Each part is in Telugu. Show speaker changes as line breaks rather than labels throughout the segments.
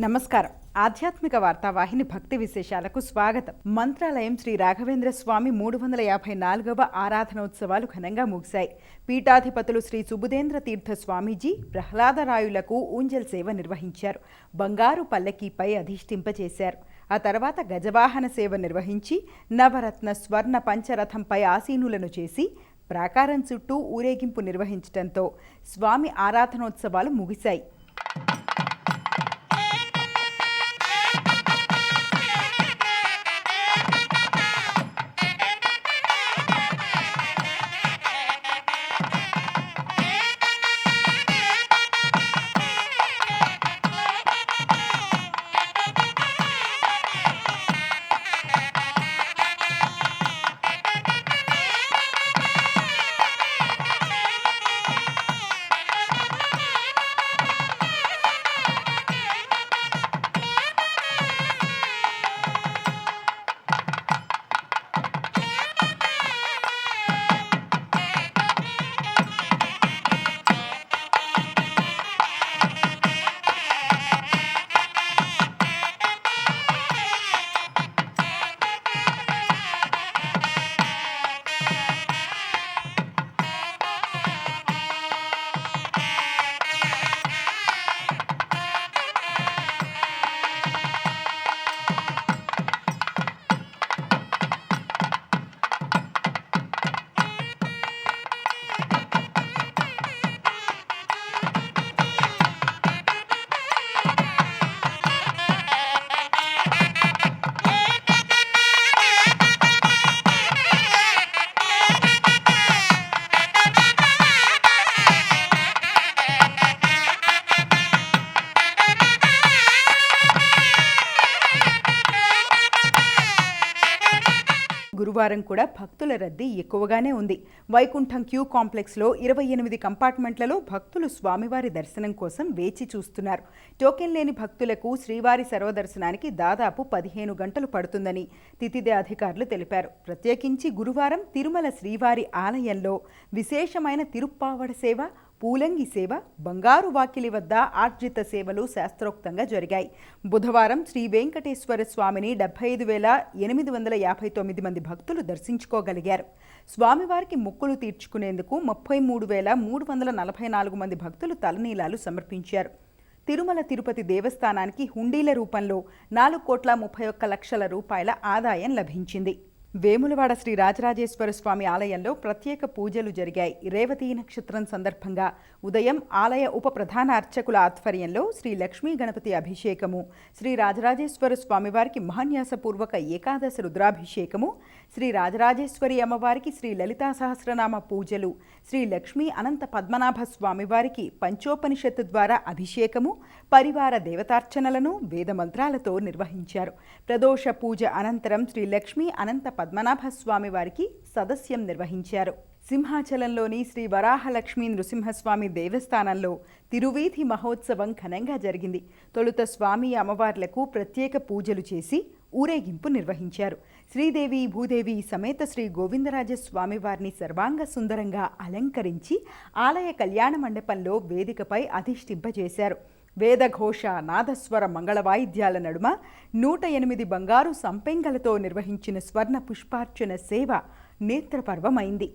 నమస్కారం. ఆధ్యాత్మిక వార్తావాహిని భక్తి విశేషాలకు స్వాగతం. మంత్రాలయం శ్రీ రాఘవేంద్ర స్వామి మూడు వందల యాభై నాలుగవ ఆరాధనోత్సవాలు ఘనంగా ముగిశాయి. పీఠాధిపతులు శ్రీ సుబుదేంద్ర తీర్థ స్వామీజీ ప్రహ్లాదరాయులకు ఊంజల్ సేవ నిర్వహించారు. బంగారు పల్లకీపై అధిష్ఠింపచేశారు. ఆ తర్వాత గజవాహన సేవ నిర్వహించి నవరత్న స్వర్ణ పంచరథంపై ఆసీనులను చేసి ప్రాకారం చుట్టూ ఊరేగింపు నిర్వహించడంతో స్వామి ఆరాధనోత్సవాలు ముగిశాయి. వారం కూడా భక్తుల రద్దీ ఎక్కువగానే ఉంది. వైకుంఠం క్యూ కాంప్లెక్స్లో ఇరవై ఎనిమిది కంపార్ట్మెంట్లలో భక్తులు స్వామివారి దర్శనం కోసం వేచి చూస్తున్నారు. టోకెన్ లేని భక్తులకు శ్రీవారి సర్వదర్శనానికి దాదాపు పదిహేను గంటలు పడుతుందని తితిదే అధికారులు తెలిపారు. ప్రత్యేకించి గురువారం తిరుమల శ్రీవారి ఆలయంలో విశేషమైన తిరుప్పావడ సేవ పూలంగి సేవ బంగారు వాకిలి వద్ద ఆర్జిత సేవలు శాస్త్రోక్తంగా జరిగాయి. బుధవారం శ్రీ వెంకటేశ్వర స్వామిని డెబ్బై ఐదు వేల ఎనిమిది వందల యాభై తొమ్మిది మంది భక్తులు దర్శించుకోగలిగారు. స్వామివారికి మొక్కులు తీర్చుకునేందుకు ముప్పై మూడు వేల మూడు వందల నలభై నాలుగు మంది భక్తులు తలనీలాలు సమర్పించారు. తిరుమల తిరుపతి దేవస్థానానికి హుండీల రూపంలో నాలుగు కోట్ల ముప్పై ఒక్క లక్షల రూపాయల ఆదాయం లభించింది. వేములవాడ శ్రీ రాజరాజేశ్వర స్వామి ఆలయంలో ప్రత్యేక పూజలు జరిగాయి. రేవతి నక్షత్రం సందర్భంగా ఉదయం ఆలయ ఉప ప్రధాన అర్చకుల ఆధ్వర్యంలో శ్రీ లక్ష్మీ గణపతి అభిషేకము శ్రీ రాజరాజేశ్వర స్వామివారికి మహాన్యాసపూర్వక ఏకాదశ రుద్రాభిషేకము శ్రీ రాజరాజేశ్వరి అమ్మవారికి శ్రీ లలితా సహస్రనామ పూజలు శ్రీ లక్ష్మీ అనంత పద్మనాభ స్వామివారికి పంచోపనిషత్తు ద్వారా అభిషేకము పరివార దేవతార్చనలను వేదమంత్రాలతో నిర్వహించారు. ప్రదోష పూజ అనంతరం శ్రీ లక్ష్మీ అనంత పద్మనాభ స్వామి వారికి సదస్యం నిర్వహించారు. సింహాచలంలోని శ్రీ వరాహలక్ష్మీ నృసింహస్వామి దేవస్థానంలో తిరువీధి మహోత్సవం ఘనంగా జరిగింది. తొలుత స్వామి అమ్మవార్లకు ప్రత్యేక పూజలు చేసి ఊరేగింపు నిర్వహించారు. శ్రీదేవి భూదేవి సమేత శ్రీ గోవిందరాజ స్వామివారిని సర్వాంగ సుందరంగా అలంకరించి ఆలయ కళ్యాణ మండపంలో వేదికపై అధిష్ఠింపజేశారు. వేదఘోష నాదస్వర మంగళ వాయిద్యాల నడుమ నూట ఎనిమిది బంగారు సంపెంగలతో నిర్వహించిన స్వర్ణ పుష్పార్చన సేవ నేత్రపర్వమైంది.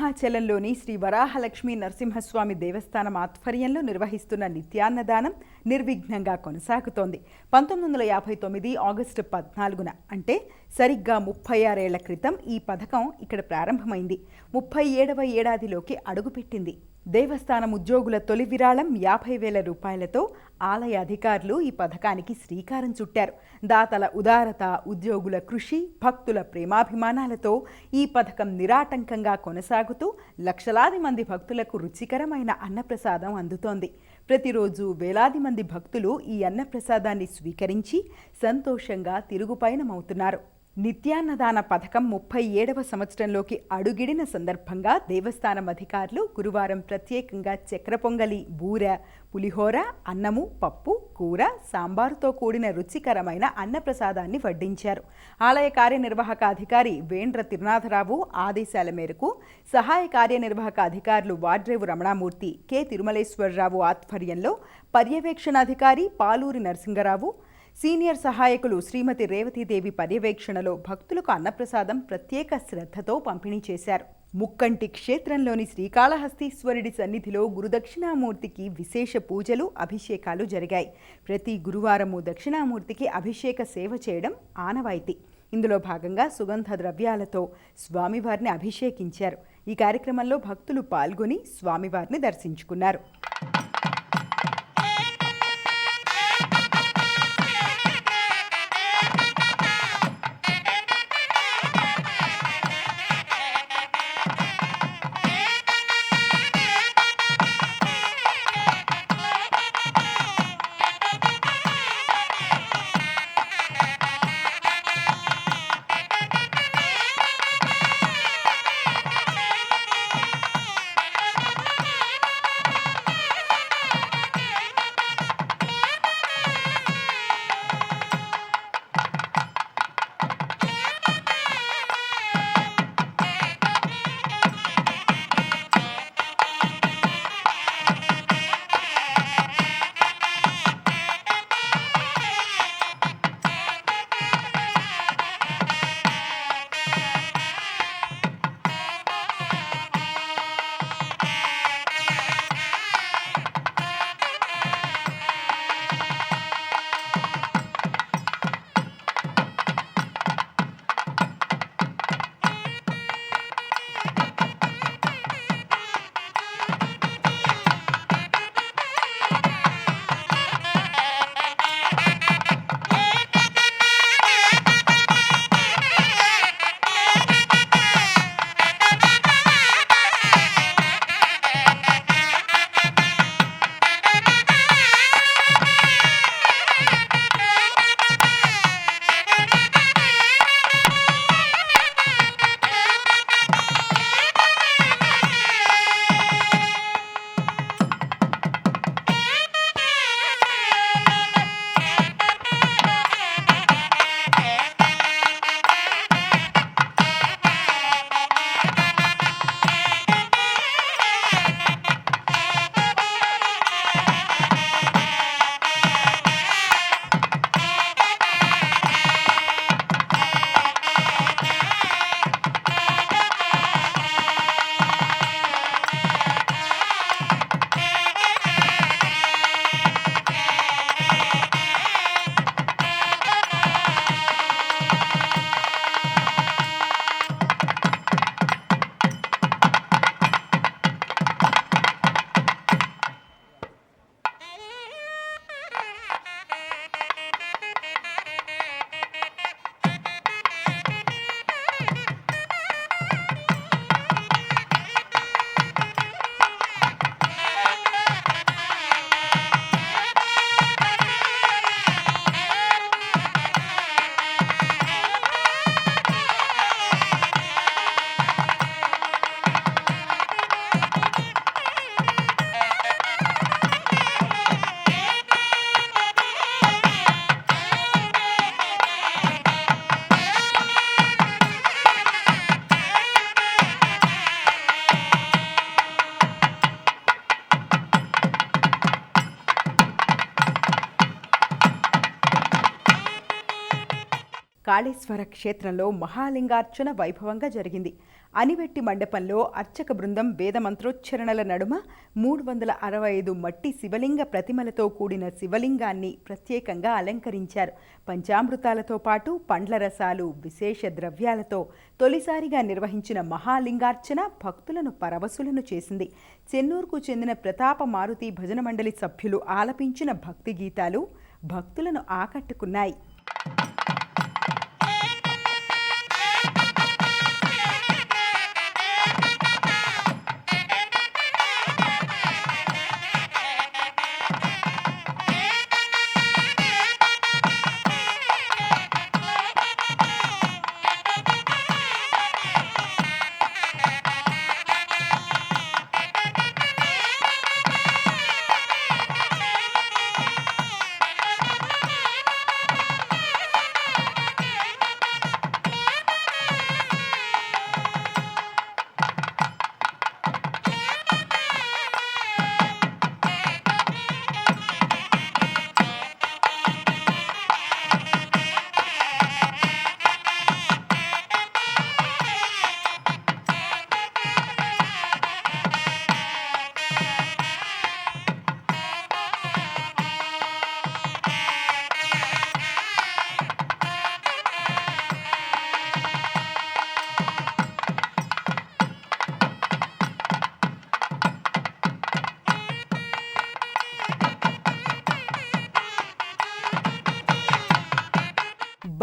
సింహాచలంలోని శ్రీ వరాహలక్ష్మి నరసింహస్వామి దేవస్థానం ఆధ్వర్యంలో నిర్వహిస్తున్న నిత్యాన్నదానం నిర్విఘ్నంగా కొనసాగుతోంది. పంతొమ్మిది వందల యాభై తొమ్మిది ఆగస్టు పద్నాలుగున అంటే సరిగ్గా ముప్పై ఆరేళ్ళ క్రితం ఈ పథకం ఇక్కడ ప్రారంభమైంది. ముప్పై ఏడవ ఏడాదిలోకి అడుగుపెట్టింది. దేవస్థానం ఉద్యోగుల తొలి విరాళం యాభై వేల రూపాయలతో ఆలయ అధికారులు ఈ పథకానికి శ్రీకారం చుట్టారు. దాతల ఉదారత ఉద్యోగుల కృషి భక్తుల ప్రేమాభిమానాలతో ఈ పథకం నిరాటంకంగా కొనసాగుతూ లక్షలాది మంది భక్తులకు రుచికరమైన అన్నప్రసాదం అందుతోంది. ప్రతిరోజు వేలాది మంది భక్తులు ఈ అన్నప్రసాదాన్ని స్వీకరించి సంతోషంగా తిరుగుపయనమవుతున్నారు. నిత్యాన్నదాన పథకం ముప్పై ఏడవ సంవత్సరంలోకి అడుగిడిన సందర్భంగా దేవస్థానం అధికారులు గురువారం ప్రత్యేకంగా చక్ర పొంగలి బూర పులిహోర అన్నము పప్పు కూర సాంబారుతో కూడిన రుచికరమైన అన్నప్రసాదాన్ని వడ్డించారు. ఆలయ కార్యనిర్వాహక అధికారి వేండ్ర తిరునాథరావు ఆదేశాల మేరకు సహాయ కార్యనిర్వాహక అధికారులు వాడ్రేవు రమణామూర్తి కె. తిరుమలేశ్వరరావు ఆధ్వర్యంలో పర్యవేక్షణాధికారి పాలూరి నరసింగరావు సీనియర్ సహాయకులు శ్రీమతి రేవతీదేవి పర్యవేక్షణలో భక్తులకు అన్నప్రసాదం ప్రత్యేక శ్రద్ధతో పంపిణీ చేశారు. ముక్కంటి క్షేత్రంలోని శ్రీకాళహస్తీశ్వరుడి సన్నిధిలో గురుదక్షిణామూర్తికి విశేష పూజలు అభిషేకాలు జరిగాయి. ప్రతి గురువారము దక్షిణామూర్తికి అభిషేక సేవ చేయడం ఆనవాయితీ. ఇందులో భాగంగా సుగంధ ద్రవ్యాలతో స్వామివారిని అభిషేకించారు. ఈ కార్యక్రమంలో భక్తులు పాల్గొని స్వామివారిని దర్శించుకున్నారు. కాళేశ్వర క్షేత్రంలో మహాలింగార్చన వైభవంగా జరిగింది. అనివెట్టి మండపంలో అర్చక బృందం వేదమంత్రోచ్చరణల నడుమ మూడు వందల అరవై ఐదు మట్టి శివలింగ ప్రతిమలతో కూడిన శివలింగాన్ని ప్రత్యేకంగా అలంకరించారు. పంచామృతాలతో పాటు పండ్ల రసాలు విశేష ద్రవ్యాలతో తొలిసారిగా నిర్వహించిన మహాలింగార్చన భక్తులను పరవశులను చేసింది. చెన్నూరుకు చెందిన ప్రతాప మారుతి భజన మండలి సభ్యులు ఆలపించిన భక్తి గీతాలు భక్తులను ఆకట్టుకున్నాయి.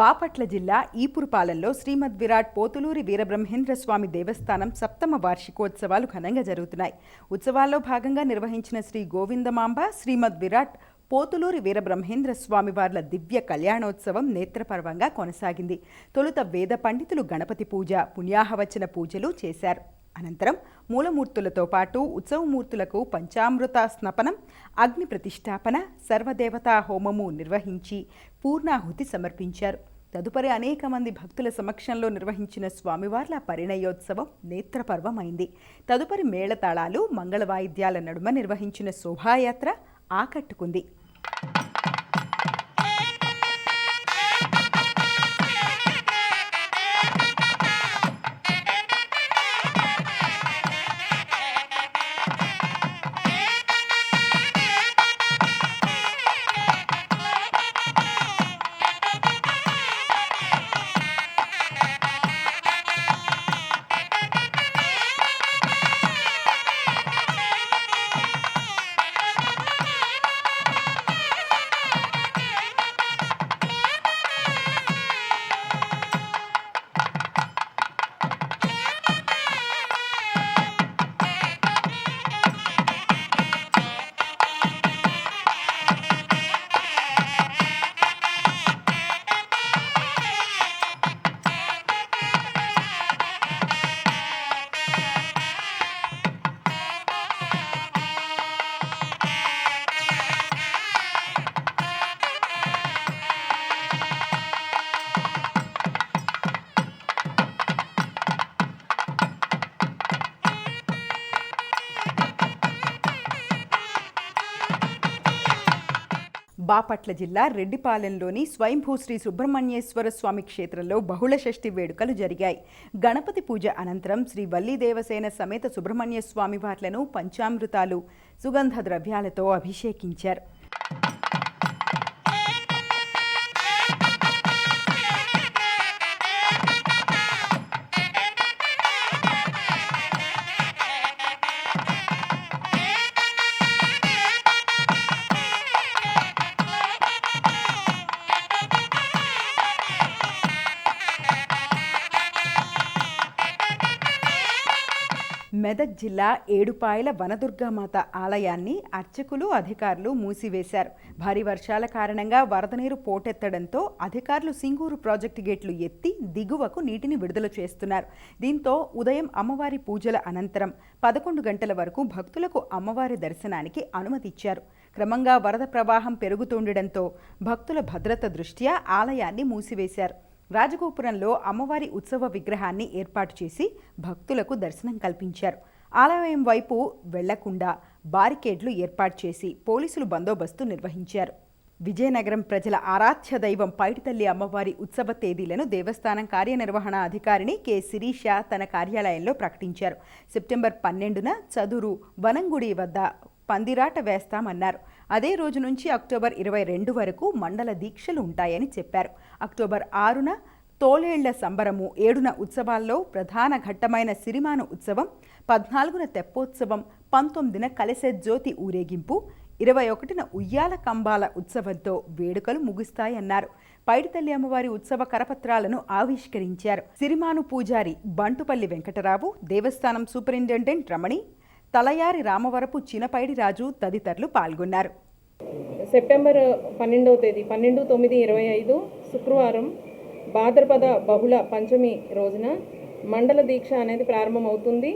బాపట్ల జిల్లా ఈపురుపాలెంలో శ్రీమద్ విరాట్ పోతులూరి వీరబ్రహ్మేంద్ర స్వామి దేవస్థానం సప్తమ వార్షికోత్సవాలు ఘనంగా జరుగుతున్నాయి. ఉత్సవాల్లో భాగంగా నిర్వహించిన శ్రీ గోవిందమాంబ శ్రీమద్ విరాట్ పోతులూరి వీరబ్రహ్మేంద్ర స్వామి వార్ల దివ్య కళ్యాణోత్సవం నేత్రపర్వంగా కొనసాగింది. తొలుత వేద పండితులు గణపతి పూజ పుణ్యాహవచన పూజలు చేశారు. అనంతరం మూలమూర్తులతో పాటు ఉత్సవమూర్తులకు పంచామృత స్నపనం అగ్ని ప్రతిష్టాపన సర్వదేవతా హోమము నిర్వహించి పూర్ణాహుతి సమర్పించారు. తదుపరి అనేక మంది భక్తుల సమక్షంలో నిర్వహించిన స్వామివార్ల పరిణయోత్సవం నేత్రపర్వమైంది. తదుపరి మేళతాళాలు మంగళ వాయిద్యాల నడుమ నిర్వహించిన శోభాయాత్ర ఆకట్టుకుంది. బాపట్ల జిల్లా రెడ్డిపాలెంలోని స్వయంభూ శ్రీ సుబ్రహ్మణ్యేశ్వర స్వామి క్షేత్రంలో బహుళ షష్ఠి వేడుకలు జరిగాయి. గణపతి పూజ అనంతరం శ్రీ వల్లి దేవసేన సమేత సుబ్రహ్మణ్య స్వామి వార్లను పంచామృతాలు సుగంధ ద్రవ్యాలతో అభిషేకించారు. మెదక్ జిల్లా ఏడుపాయల వనదుర్గామాత ఆలయాన్ని అర్చకులు అధికారులు మూసివేశారు. భారీ వర్షాల కారణంగా వరద నీరు పోటెత్తడంతో అధికారులు సింగూరు ప్రాజెక్టు గేట్లు ఎత్తి దిగువకు నీటిని విడుదల చేస్తున్నారు. దీంతో ఉదయం అమ్మవారి పూజల అనంతరం పదకొండు గంటల వరకు భక్తులకు అమ్మవారి దర్శనానికి అనుమతి ఇచ్చారు. క్రమంగా వరద ప్రవాహం పెరుగుతుండటంతో భక్తుల భద్రత దృష్ట్యా ఆలయాన్ని మూసివేశారు. రాజగోపురంలో అమ్మవారి ఉత్సవ విగ్రహాన్ని ఏర్పాటు చేసి భక్తులకు దర్శనం కల్పించారు. ఆలయం వైపు వెళ్ళకుండా బారికేడ్లు ఏర్పాటు చేసి పోలీసులు బందోబస్తు నిర్వహించారు. విజయనగరం ప్రజల ఆరాధ్య దైవం పైడితల్లి అమ్మవారి ఉత్సవ తేదీలను దేవస్థానం కార్యనిర్వహణ అధికారిని కె. శిరీష తన కార్యాలయంలో ప్రకటించారు. సెప్టెంబర్ పన్నెండున చదురు వనంగుడి వద్ద పందిరాట వేస్తామన్నారు. అదే రోజు నుంచి అక్టోబర్ ఇరవై రెండు వరకు మండల దీక్షలు ఉంటాయని చెప్పారు. అక్టోబర్ ఆరున తోలేళ్ళ సంబరము ఏడున ఉత్సవాల్లో ప్రధాన ఘట్టమైన సిరిమాను ఉత్సవం పద్నాలుగున తెప్పోత్సవం పంతొమ్మిదిన కలిసే జ్యోతి ఊరేగింపు ఇరవై ఒకటిన ఉయ్యాల కంబాల ఉత్సవంతో వేడుకలు ముగుస్తాయన్నారు. పైడితల్లి అమ్మవారి ఉత్సవ కరపత్రాలను ఆవిష్కరించారు. సిరిమాను పూజారి బంటుపల్లి వెంకటరావు దేవస్థానం సూపరింటెండెంట్ రమణి తలయారి రామవరపు చినపైడి రాజు తదితరులు పాల్గొన్నారు.
సెప్టెంబర్ పన్నెండవ తేదీ పన్నెండు తొమ్మిది ఇరవై ఐదు శుక్రవారం భాద్రపద బహుళ పంచమి రోజున మండల దీక్ష అనేది ప్రారంభమవుతుంది.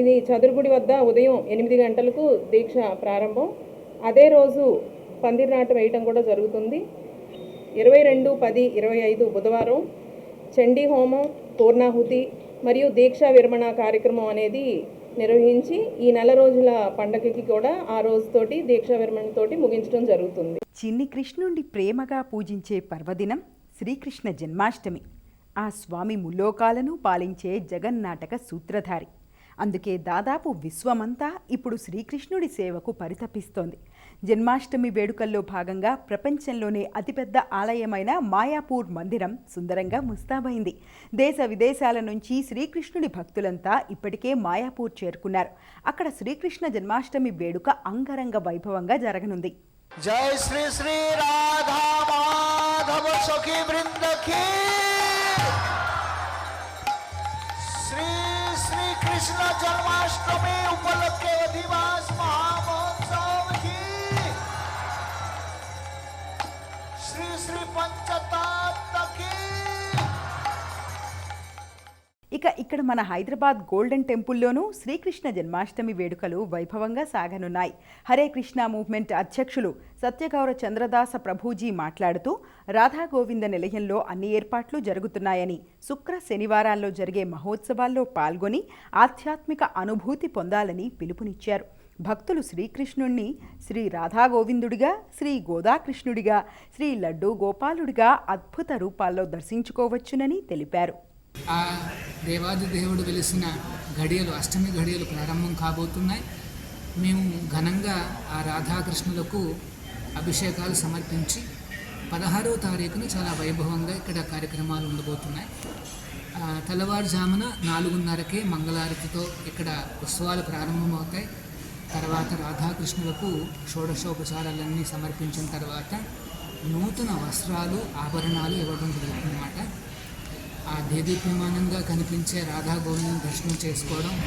ఇది చదురుగుడి వద్ద ఉదయం ఎనిమిది గంటలకు దీక్ష ప్రారంభం. అదే రోజు పందిర్నాట వేయటం కూడా జరుగుతుంది. ఇరవై రెండు పది ఇరవై ఐదు బుధవారం చండీ హోమం పూర్ణాహుతి మరియు దీక్షా విరమణ కార్యక్రమం అనేది నిర్వహించి ఈ నెల రోజుల పండగకి కూడా ఆ రోజుతోటి దీక్షా విరమణతోటి ముగించడం జరుగుతుంది.
చిన్ని కృష్ణుండి ప్రేమగా పూజించే పర్వదినం శ్రీకృష్ణ జన్మాష్టమి. ఆ స్వామి ముల్లోకాలను పాలించే జగన్నాటక సూత్రధారి. అందుకే దాదాపు విశ్వమంతా ఇప్పుడు శ్రీకృష్ణుడి సేవకు పరితపిస్తోంది. జన్మాష్టమి వేడుకల్లో భాగంగా ప్రపంచంలోనే అతిపెద్ద ఆలయమైన మాయాపూర్ మందిరం సుందరంగా ముస్తాబైంది. దేశ విదేశాల నుంచి శ్రీకృష్ణుడి భక్తులంతా ఇప్పటికే మాయాపూర్ చేరుకున్నారు. అక్కడ శ్రీకృష్ణ జన్మాష్టమి వేడుక అంగరంగ వైభవంగా జరగనుంది.
జై శ్రీ శ్రీ రాధా మాధవ సఖీ బృందకి శ్రీ శ్రీ కృష్ణ జన్మాష్టమి ఉపలక్ష్య దివాస
ఇక ఇక్కడ మన హైదరాబాద్ గోల్డెన్ టెంపుల్లోనూ శ్రీకృష్ణ జన్మాష్టమి వేడుకలు వైభవంగా సాగనున్నాయి. హరే కృష్ణ మూవ్మెంట్ అధ్యక్షులు సత్యగౌర చంద్రదాస ప్రభూజీ మాట్లాడుతూ రాధాగోవింద నిలయంలో అన్ని ఏర్పాట్లు జరుగుతున్నాయని శుక్ర శనివారాల్లో జరిగే మహోత్సవాల్లో పాల్గొని ఆధ్యాత్మిక అనుభూతి పొందాలని పిలుపునిచ్చారు. భక్తులు శ్రీకృష్ణుణ్ణి శ్రీ రాధాగోవిందుడిగా శ్రీ గోదాకృష్ణుడిగా శ్రీ లడ్డూ గోపాలుడిగా అద్భుత రూపాల్లో దర్శించుకోవచ్చునని తెలిపారు.
ఆ దేవాది దేవుడు వెలిసిన ఘడియలు అష్టమి ఘడియలు ప్రారంభం కాబోతున్నాయి. మేము ఘనంగా ఆ రాధాకృష్ణులకు అభిషేకాలు సమర్పించి పదహారవ తారీఖున చాలా వైభవంగా ఇక్కడ కార్యక్రమాలు ఉండబోతున్నాయి. తెల్లవారుజామున నాలుగున్నరకే మంగళారతితో ఇక్కడ ఉత్సవాలు ప్రారంభమవుతాయి. తర్వాత రాధాకృష్ణులకు షోడశోపచారాలన్నీ సమర్పించిన తర్వాత నూతన వస్త్రాలు ఆభరణాలు ఇవ్వడం జరుగుతుందన్నమాట. ఆ దేదీప్యమానంగా కనిపించే రాధా గోవిందం దర్శనం చేసుకోవడం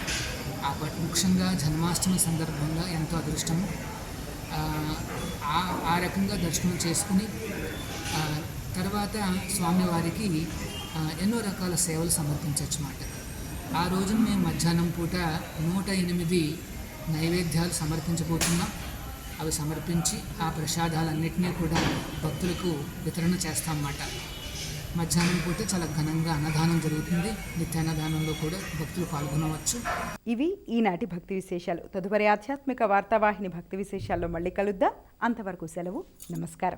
ఆ ముఖ్యంగా జన్మాష్టమి సందర్భంగా ఎంతో అదృష్టం. ఆ, ఆ- రకంగా దర్శనం చేసుకుని తర్వాత స్వామివారికి ఎన్నో రకాల సేవలు సమర్పించవచ్చు అన్నమాట ఆ రోజున మేము మధ్యాహ్నం పూట నూట ఎనిమిది నైవేద్యాలు సమర్పించబోతున్నాం అవి సమర్పించి ఆ ప్రసాదాలన్నింటినీ కూడా భక్తులకు వితరణ చేస్తామన్నమాట. మధ్యాహ్నం పూట చాలా ఘనంగా అన్నదానం జరుగుతుంది. నిత్యాన్నదానంలో కూడా భక్తులు పాల్గొనవచ్చు.
ఇవి ఈనాటి భక్తి విశేషాలు. తదుపరి ఆధ్యాత్మిక వార్తావాహిని భక్తి విశేషాల్లో మళ్ళీ కలుద్దాం. అంతవరకు సెలవు. నమస్కారం.